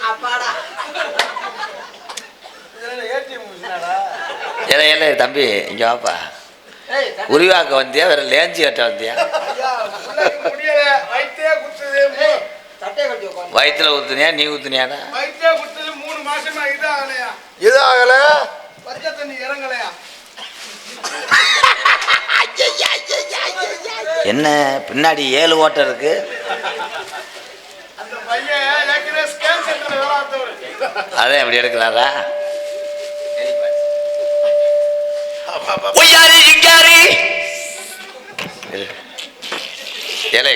அப்பாடா. ஏல ஏல தம்பி இங்க வாப்பா. உருவாக்க வந்தியா? வேற லேஞ்சி கட்ட வந்தியா? வயிற்றுல ஊத்துனியா? நீ ஊத்துனியாடா மூணு மாசமா இது ஆகலையா இது ஆகல பச்சை தண்ணி இறங்கலையா? என்ன? பின்னாடி ஏழு ஓட்டம் இருக்கு. அதான் எப்படி எடுக்கிறாரா ஒய்யாரி இங்காரி ஏலே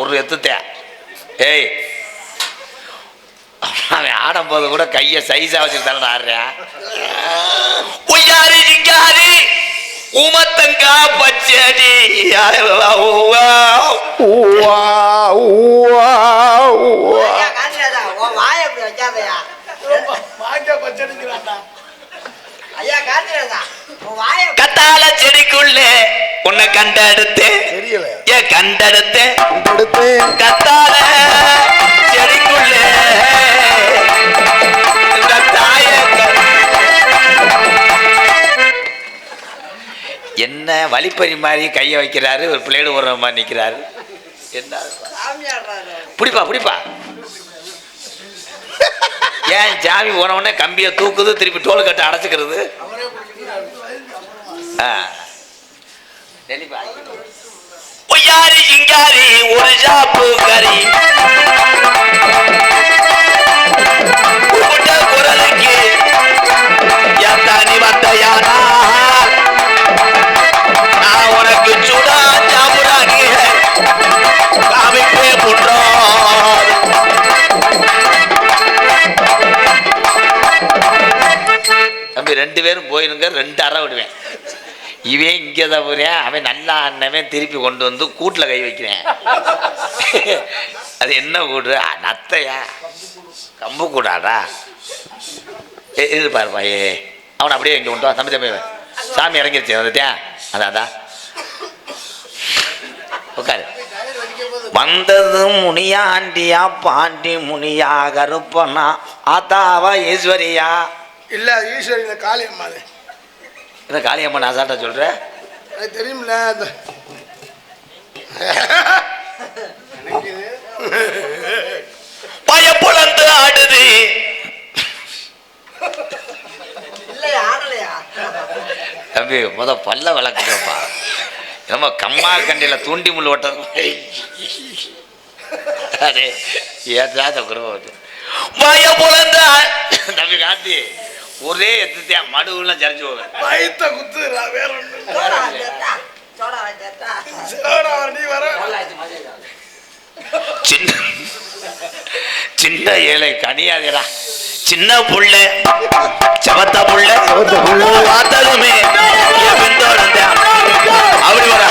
ஒரு எத்துத்தே ஏய் அவன் ஆடும்போது கூட கையை சைஸா வச்சுட்டு தானே ஒய்யாரி இங்காரி உமத்தங்கா பச்சடி உன் வாயை அப்படி வைக்காதயா வாங்க பச்சடிக்கிறான்டா ஐயா காந்திராஜா உன் வாயை கத்தால செடிக்குள்ளே உன்னை கண்டெடுத்தேன். தெரியல. ஏ கண்டெடுத்தேன். அடுத்து கத்தால செடிக்குள்ளே. என்ன வழிப்பறி மாதிரி கையை வைக்கிறாரு ஒரு பிளேடு ஓடுற மாதிரி நிற்கிறாரு என்ன? பிடிப்பா பிடிப்பா. ஏன் ஜாமி போன கம்பியை தூக்குது திருப்பி டோல் கட்ட அடைச்சிக்கிறது? ஒய்யாரி சிங்காரி ஒரு சாப்பு கறி. குரலுக்கு எத்தானி ரெண்டு பேரும் போயிருங்க ரெண்டு அறை விடுவேன். இவன் இங்கே தான் போகிறேன் அவன் நல்லா அண்ணவன் திருப்பி கொண்டு வந்து கூட்டில் கை வைக்கிறேன். அது என்ன கூடு? நத்தையா? கம்பு கூடாடா? இது பாருப்பா ஏ அவனை அப்படியே இங்கே கொண்டு வா தம்பி தம்பி சாமி இறங்கிருச்சு வந்துட்டேன் அதான் உட்காரு. வந்தது முனியாண்டியா பாண்டி முனியா கருப்பனா ஆத்தாவா ஈஸ்வரியா? இல்ல ஈஸ்வரி இந்த காளி அம்மா அது இந்த காளியம்மன் அசாட்டா சொல்ற? எனக்கு தெரியுமில்ல அந்த பயப்புலந்து ஆடுது. தம்பி முத பல்ல விளக்குங்கப்பா நம்ம கம்மா கண்டில தூண்டி முள் ஓட்டம் அதே ஏதாத குருவம் பயப்புலந்து தம்பி காந்தி. ஒரே எத்துத்தியா? மடுவுலாம் சரிஞ்சு போவேன். வயிற்ற குத்துறா வேற ஒண்ணு சோடா வாங்கிட்டா சோடா வாங்கிட்டா சோடா நீ வர. சின்ன சின்ன ஏழை கனியாதேடா. சின்ன புள்ள செவத்த புள்ள. பார்த்ததுமே அப்படி வரா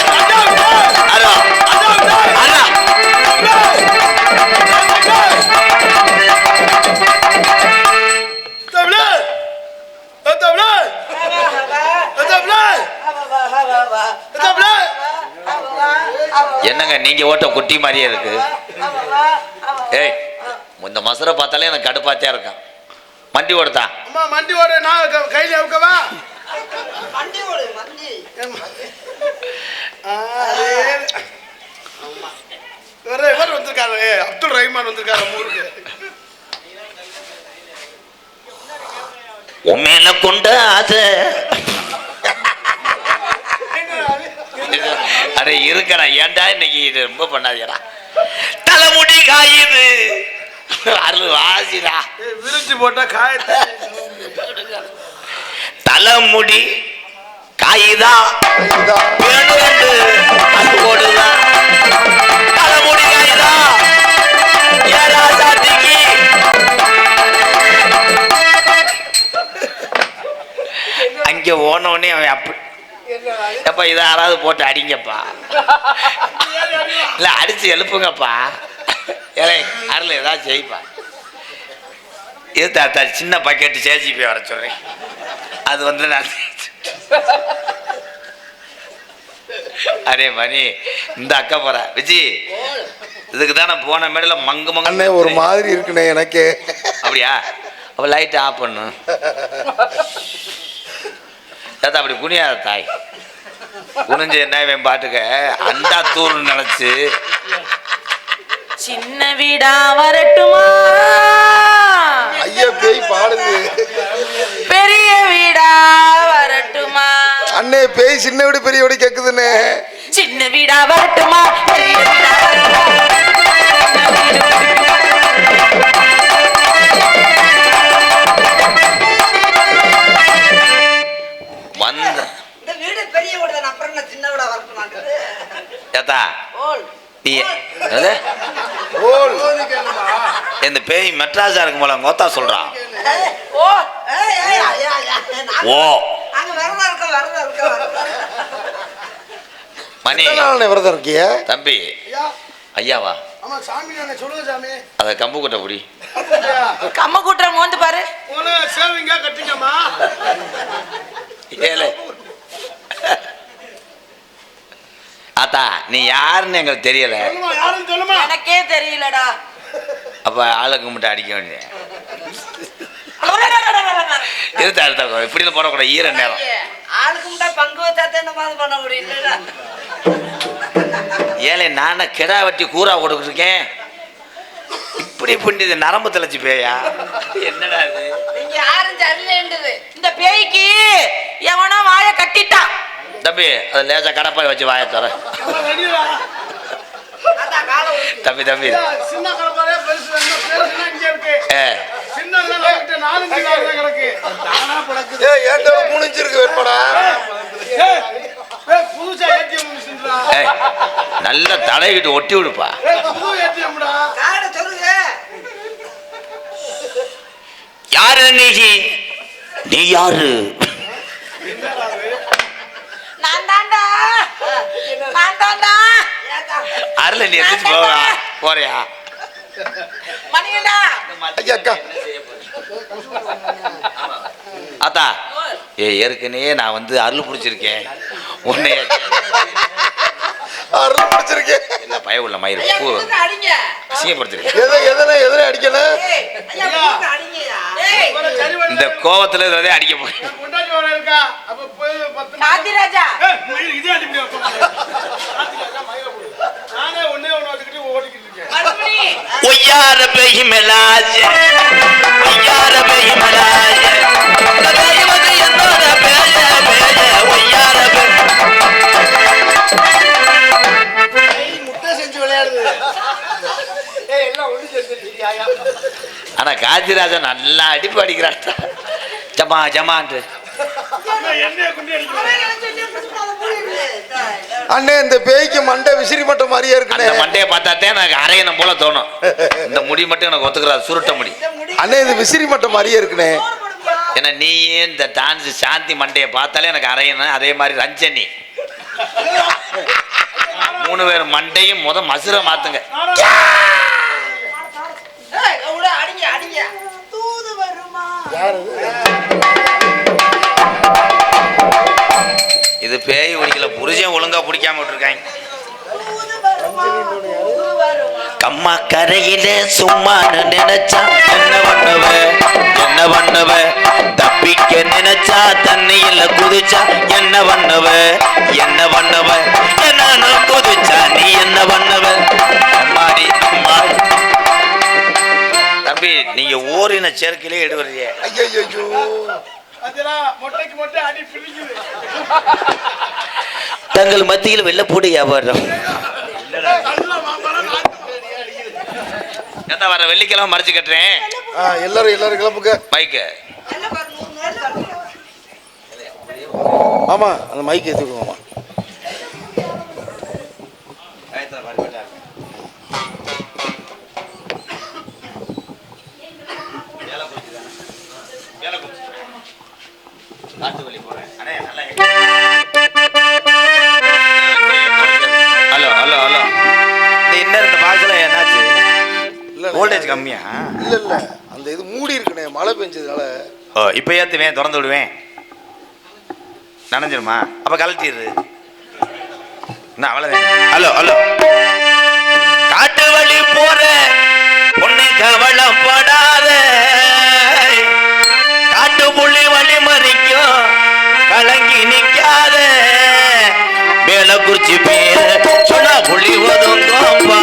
என்னங்க நீங்க ஓட்ட குட்டி மாதிரியே இருக்கு. ஏய் இந்த மசரை பார்த்தாலே எனக்கு கடுப்பாத்தியா இருக்கான் வண்டி ஓடுதா? அம்மா மண்டி ஓட நான் கையில அவுக்கவா? மண்டி ஓடு மண்டி. ஆ, அதே- இவரு வந்திருக்காரு. அப்துல் ரஹ்மான் வந்திருக்காரு ஊருக்கு. உண்மையில கொண்ட அடே இருக்கடா. ஏன்டா இன்னைக்கு இது ரொம்ப பண்ணாதீடா தலைமுடி காயுது. அருள் வாசிடா. விரிச்சு போட்டா காயத்தை தலைமுடி காயுதா? அது ஓடுதா தலைமுடி காயுதா? ஏடா சாத்திக்கு அங்க போன உடனே அவன் அப்படி எப்பா இதை யாராவது போட்டு அடிங்கப்பா. இல்ல அடிச்சு எழுப்புங்கப்பா. ஏலே அருள் ஏதாவது செய்ப்பா. இது தாத்தா சின்ன பக்கெட்டு சேஜிபி வர சொல்றேன் அது வந்து நான் அரே மணி இந்த அக்கா போறா. விஜி இதுக்கு தானே போன மேடல மங்கு மங்கு அண்ணே ஒரு மாதிரி இருக்குண்ணே எனக்கே. அப்படியா? அப்ப லைட் ஆஃப் பண்ணு. ஏத்தா அப்படி குனியாத தாய். குனிஞ்சு என்ன பாட்டுக்க? அண்டா தூள்னு நினைச்சு. சின்ன வீடா வரட்டுமா? ஐயா பேய் பாடுது. பெரிய வீடா வரட்டுமா? அண்ணே பேய் சின்ன விட பெரிய விட கேக்குதுண்ணே. சின்ன வீடா வரட்டுமா? பெரிய வீடா வரட்டுமா? ஓல். இந்த பேய் மெட்ராஸா இருக்கும் போல கோத்தா சொல்றான் ஓ மணி. விரதம் இருக்கிய? தம்பி. ஐயா. ஐயாவா? ஆமா சாமி நானே சொல்லுங்க சாமி. அதை கம்பு கொட்ட புடி. கம்ம கூட்டுற மோந்து பாரு. சேவிங்க கட்டிங்கம்மா. ஆத்தா நீ யாருன்னு எங்களுக்கு தெரியல. சொல்லுமா யாரும் சொல்லுமா? எனக்கே தெரியலடா. அப்ப ஆளுக்கு மட்டும் அடிக்க வேண்டிய இருத்தா இருத்தா இப்படி போடக்கூடாது. ஈர நேரம் ஆளுக்கு முட்டா பங்கு வச்சா தான் இந்த மாதிரி பண்ண முடியும் இல்லடா ஏலே நானே கிடா வெட்டி கூறா கொடுத்துருக்கேன் இப்படி பண்ணிது நரம்பு தலைச்சு பேயா? என்னடா இது? நீங்க யாரும் சரியில்லைன்றது இந்த பேய்க்கு எவனோ வாய கட்டிட்டான். தம்பி அது லேசா கடப்பாய் வச்சு வாய தர அதான் காலை உருட்டி. தம்பி தம்பி. சின்ன கடப்பாரே பெருசு. வேணும் பெருசுனா இங்க இருக்கு. ஏ. சின்னதுல நம்மகிட்ட நாலஞ்சு நாள் தான் கிடக்கு. தானா படக்குது ஏய் ஏன்டா மூணுஞ்சு இருக்கு வேணுமாடா ஏய் ஏய் புதுசா ஏடிஎம் மிஷின்டா. ஏய் நல்ல தலைகிட்டு ஒட்டி விடுப்பா. ஏய் புது ஏடிஎம்டா. காடை சொல்லுங்க. யாரு நீ நீ யாரு நான் தான்டா அருள நீ எந்திரிச்சு போவா போறியா? மணிகண்டா? ஐயா அக்கா. அத்தா ஏ ஏற்கனவே நான் வந்து அருள் பிடிச்சிருக்கேன். உன்னைய அருள் பிடிச்சிருக்கேன். என்ன பய உள்ள மயிர் பூ. அசிங்கப்படுத்திருக்கேன் எதை எதனை எதனை ஏய் இந்த கோவத்துல இருக்கிறதே அடிக்க போய் வர இருக்கா? அப்ப போய் பத்து மயில் இதே அடி முடியாது நானே ஒண்ணே ஒண்ணு வச்சுக்கிட்டு ஓடிக்கிட்டு இருக்கேன். மறுபடி! ஒய்யார பெய் மெலாஜ ஒய்யார பெய் மெலாஜ கதாயவது என்னோட பேஜ பேஜ ஒய்யார முட்டை செஞ்சு விளையாடுது ஏய் எல்லாம் ஒண்ணு சேர்த்துருக்கியா ஆனா காந்திராஜன் நல்லா அடிப்பு அடிக்கிறான் ஜமா ஜமான்ட்டு அண்ணே இந்த பேய்க்கு மண்டை விசிறி மட்டம் மாதிரியே அந்த இருக்குண்ணே மண்டையை பார்த்தாத்தே எனக்கு அரையணும் போல தோணும். இந்த முடி மட்டும் எனக்கு ஒத்துக்கிறாது சுருட்ட முடி. இந்த அண்ணே இது விசிறி மட்டம் மாதிரியே இருக்குண்ணே. ஏன்னா நீயே இந்த டான்ஸ் சாந்தி மண்டையை பார்த்தாலே எனக்கு அரையணும். அதே மாதிரி ரஞ்சனி. மூணு பேர் மண்டையும் முத மசுரை மாத்துங்க. அடிங்க அடிங்க. தூது வருமா? இது பேய் பிடிக்கல புருஷன் ஒழுங்கா பிடிக்காம வருமா கம்மா கரையில சும்மான்னு நினைச்சா என்ன பண்ணுவ? என்ன பண்ணுவ? தப்பிக்க நினைச்சா தண்ணியில குதிச்சா என்ன பண்ணுவ? என்ன பண்ணுவ? என்ன குதிச்சா நீ என்ன பண்ணுவ? அம்மாடி அம்மாடி தம்பி நீங்க ஓரின சேர்க்கையிலே எடுவறிய அதெல்லாம் மொட்டைக்கு மொட்டை அடி பிடிக்குது தங்கள் மத்தியில் வெள்ள போடு வியாபாரம். எத்தா வர வெள்ளிக்கிழமை மறைச்சு கட்டுறேன். எல்லாரும் எல்லாரும் கிளம்புங்க. மைக்கு. ஆமா அந்த மைக் ஏற்றி இல்ல இல்ல அந்த இது மூடி இருக்குண்ணே மழை பெஞ்சதுனால. ஓ இப்போ ஏற்றுவேன் திறந்து விடுவேன். நனைஞ்சிருமா? அப்போ கலட்டிடுது என்ன அவ்வளோதான் ஹலோ ஹலோ. காட்டு வழி போற பொண்ணு கவலைப்படாத காட்டு புள்ளி வழி மறிக்கும் கலங்கி நிக்காத. மேலக்குறிச்சி பேர சொன்னா புள்ளி ஒதுங்கோப்பா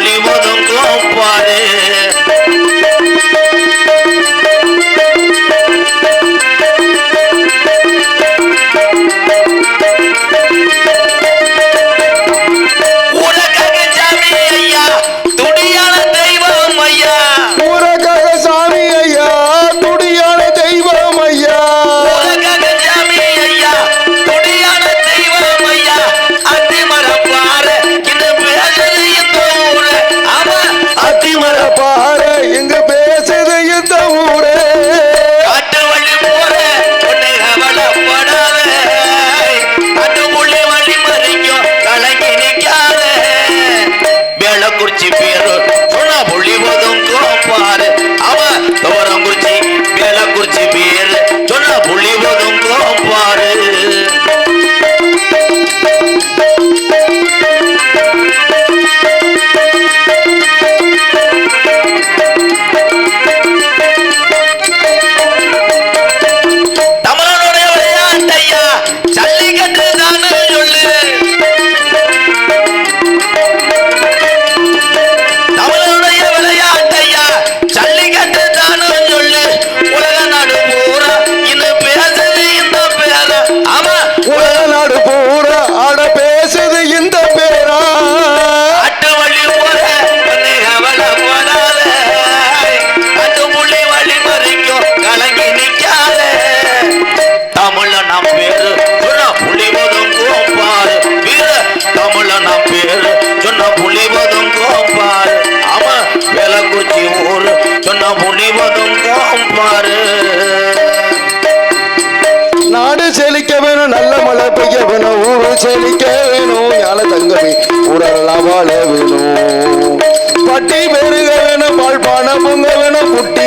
தமிழ நம் பேரு சொன்ன புலி ஒதுங்கும் பாரு வீர தமிழ நம் பேரு சொன்ன புலி ஒதுங்கும் பாரு அவன் வேலக்குறிச்சி ஊரு சொன்ன புலி ஒதுங்கும் பாரு நாடு செழிக்க வேணும் நல்ல மழை பெய்ய வேணும் ஊரு செழிக்க வேணும் ஞான தங்கமே ஊரெல்லாம் வாழ வேணும். பட்டி பெருக வேணும் பால் பானை பொங்க வேணும் குட்டி